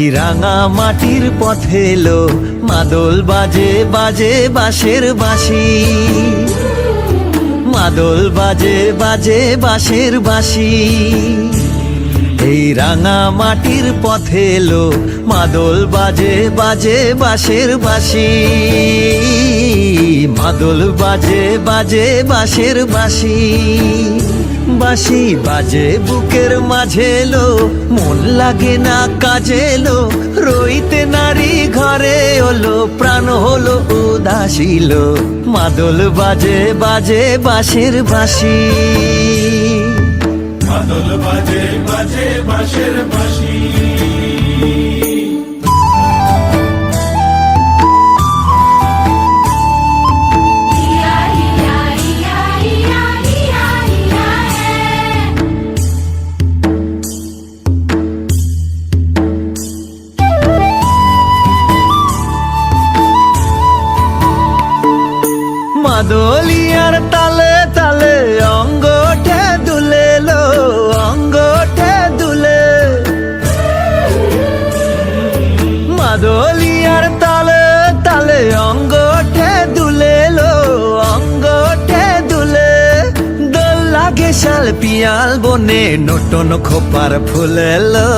রাঙা মাটির পথে এলো, মাদল বাজে বাজে বাঁশের বাঁশি। মাদল বাজে বাজে বাঁশের বাঁশি। এই রাঙা মাটির পথে এলো, মাদল বাজে বাজে বাঁশের বাঁশি। মাদল বাজে বাজে বাঁশের বাঁশি। বাঁশি বাজে বুকের মাঝে এলো, মন লাগে না কাজে এলো। রইতে নারী ঘরে হলো প্রাণ হলো উদাসীল মাদল বাজে বাজে বাঁশের বাঁশি। মাদল বাজে বাজে বাঁশের বাঁশি। মাদলিয়ার তালে তালে অঙ্গঠে দুলে লো অঙ্গঠে দুলে। মাদলিয়ার তালে তালে অঙ্গঠে দুলে লো অঙ্গঠে দুলে। দোল লাগে শাল পিয়াল বনে নটন খোপার ফুলেলো।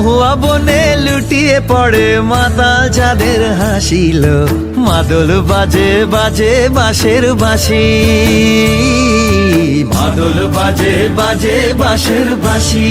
মহুয়া বনে লুটিয়ে পড়ে মাতা যাদের হাসিল। মাদল বাজে বাজে বাঁশের বাসি মাদল বাজে বাজে বাঁশের বাঁশি।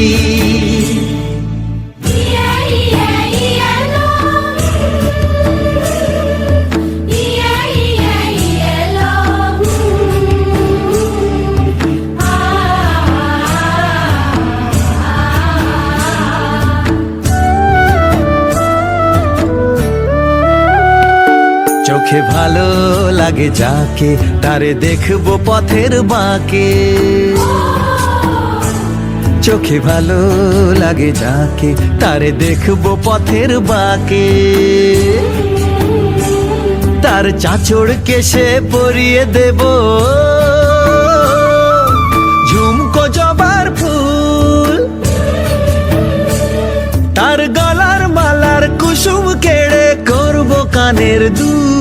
চোখে ভালো লাগে যাকে, তারে দেখব পথের বাঁকে। চোখে ভালো লাগে যাকে, তারে দেখব পথের বাঁকে। তার চাচড় কেসে পরিয়ে দেব। ঝুমকো জবার ফুল। তার গলার মালার কুসুম কেড়ে করব কানের দুল।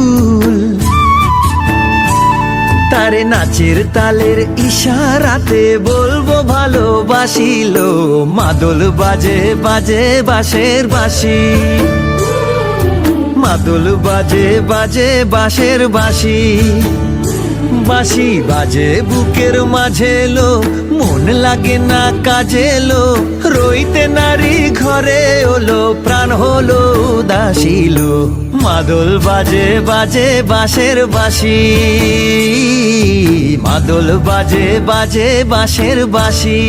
তারে নাচের তালের ইশারাতে বলব ভালোবাসিল। মাদল বাজে বাজে বাঁশের বাঁশি। মাদল বাজে বাজে বাঁশের বাঁশি। বাঁশি বাজে বুকের মাঝে লো, মন লাগে না কাজে লো। রইতে নারী ঘরে হলো প্রাণ হলো উদাসীল মাদল বাজে বাজে বাঁশের বাসি মাদল বাজে বাজে বাঁশের বাঁশি।